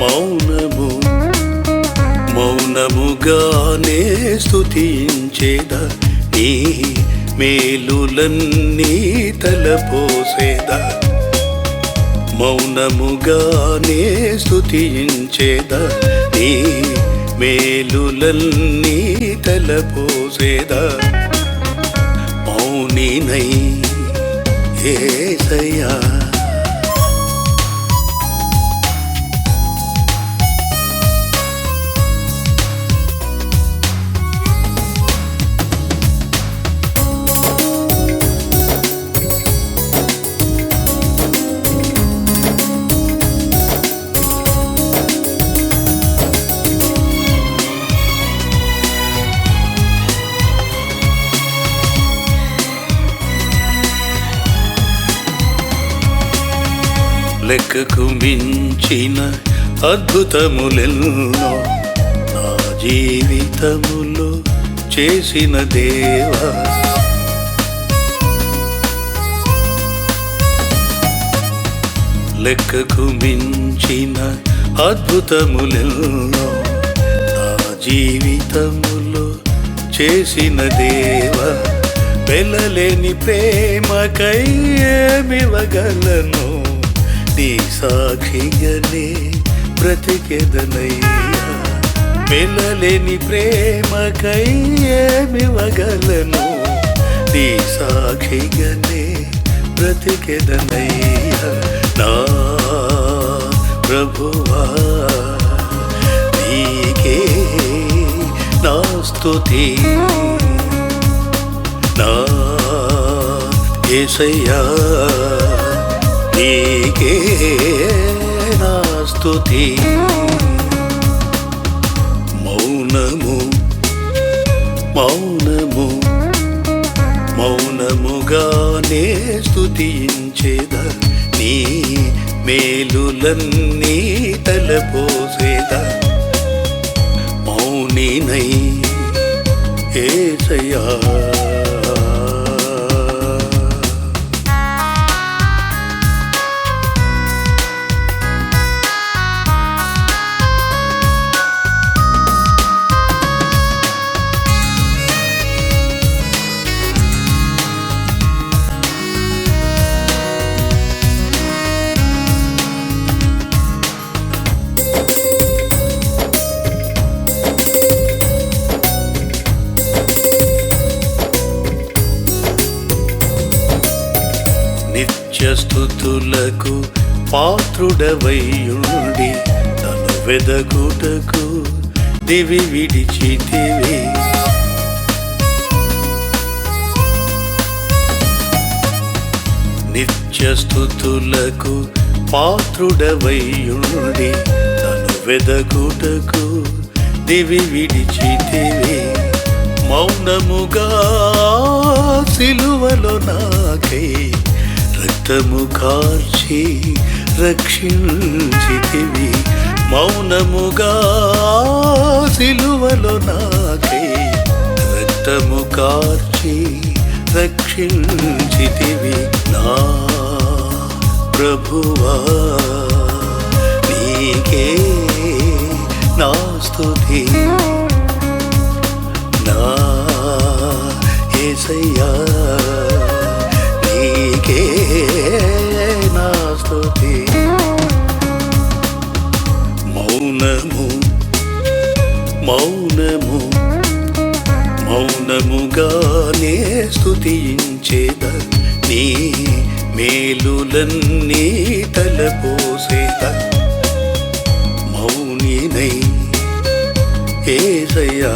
మౌనము మౌనముగానే స్థుతించేద నీ మేలులన్నీ తలపోసేదా. మౌనముగానే స్థుతించేద నీ మేలులన్నీ తలపోసేద. మౌనినై ఏ ఏసయా లెక్కకు మించిన అద్భుతములెన్నో నా జీవితములో చేసిన దేవా. లెక్కకు మించిన అద్భుతములెన్నో నా జీవితములో చేసిన దేవా. వెళ్ళలేని ప్రేమకై ఏమివగలను నీ సాక్షిగానే బ్రతికెదనయ్యా. వెళ్ళలేని ప్రేమకై ఏమివ్వగలను నీ సాక్షిగానే బ్రతికెదనయ్యా. నా ప్రభువా నీకే నా స్తుతి. నా ఏసయ్యా. నీకే నా మౌనము మౌనము మౌనముగానే స్తుతించేదా. నీ మేలులన్నీ తలపోసేదా. మౌనినై ఏసయా నిత్యస్థుతులకు పాత్రుడవయ్యుండి తను వెదగుటకు దివి విడిచితివి. నిత్యస్థుతులకు పాత్రుడవయ్యుండి తను వెదగుటకు దివి విడిచితివి. మౌనముగా సిలువలో నాకై రక్తము కార్చి రక్షించితివి. మౌనముగా సిలువలో నాకే రక్తము కార్చి రక్షించితివి. నా ప్రభువా నీకే నా స్తుతి. మౌనముగానే స్థుతించేద నీ మేలులన్నీ తలపోసేద. మౌనినై ఏసయ్యా